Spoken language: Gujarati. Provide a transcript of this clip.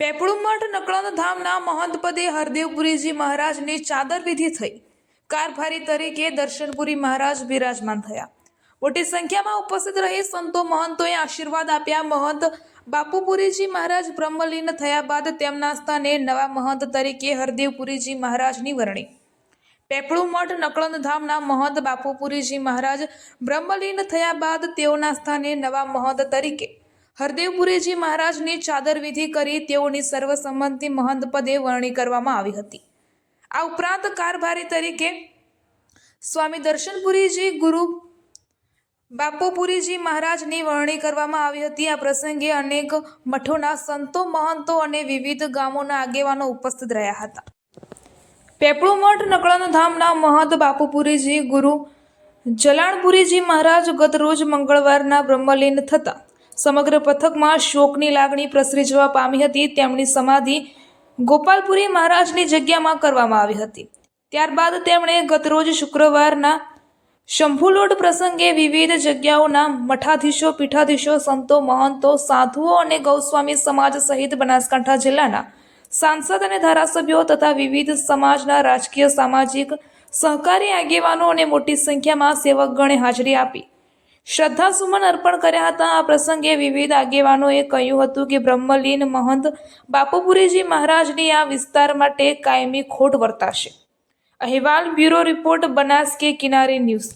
પેપળું મઠ નકળંદ ધામના મહંત પદે હરદેવપુરીજી મહારાજની ચાદર વિધિ થઈ. કારભારી તરીકે દર્શનપુરી મહારાજ બિરાજમાન થયા. મોટી સંખ્યામાં ઉપસ્થિત રહી સંતો મહંતોએ આશીર્વાદ આપ્યા. મહંત બાપુપુરીજી મહારાજ બ્રહ્મલીન થયા બાદ તેમના સ્થાને નવા મહંત તરીકે હરદેવપુરીજી મહારાજની વરણી. પેપળું મઠ નકળંદ ધામના મહંત બાપુપુરીજી મહારાજ બ્રહ્મલીન થયા બાદ તેઓના સ્થાને નવા મહંત તરીકે હરદેવપુરીજી મહારાજની ચાદર વિધિ કરી તેઓની સર્વસંમતિ મહંત પદે વરણી કરવામાં આવી હતી. આ ઉપરાંત કારભારી તરીકે સ્વામી દર્શનપુરીજી, ગુરુ બાપુપુરીજી મહારાજની વરણી કરવામાં આવી હતી. આ પ્રસંગે અનેક મઠોના સંતો, મહંતો અને વિવિધ ગામોના આગેવાનો ઉપસ્થિત રહ્યા હતા. પેપળું મઠ નકળન ધામના મહંત બાપુપુરીજી, ગુરુ જલાણપુરીજી મહારાજ ગત રોજ મંગળવારના બ્રહ્મલીન થતા સમગ્ર પથકમાં શોકની લાગણી પ્રસરી જવા પામી હતી. તેમની સમાધિ ગોપાલપુરી મહારાજની જગ્યામાં કરવામાં આવી હતી. ત્યારબાદ તેમણે ગતરોજ શુક્રવારના શંભુલોટ પ્રસંગે વિવિધ જગ્યાઓના મઠાધીશો, પીઠાધીશો, સંતો, મહંતો, સાધુઓ અને ગૌસ્વામી સમાજ સહિત બનાસકાંઠા જિલ્લાના સાંસદ અને ધારાસભ્યો તથા વિવિધ સમાજના રાજકીય, સામાજિક સહકારી આગેવાનો અને મોટી સંખ્યામાં સેવકગણે હાજરી આપી. શ્રદ્ધાસુમન અર્પણ કર્યા હતા. આ પ્રસંગે વિવિધ આગેવાનોએ કહ્યું હતું કે બ્રહ્મલીન મહંત બાપુપુરીજી મહારાજની આ વિસ્તાર માટે કાયમી ખોટ વર્તાશે. અહેવાલ બ્યુરો રિપોર્ટ બનાસ કે કિનારે ન્યૂઝ.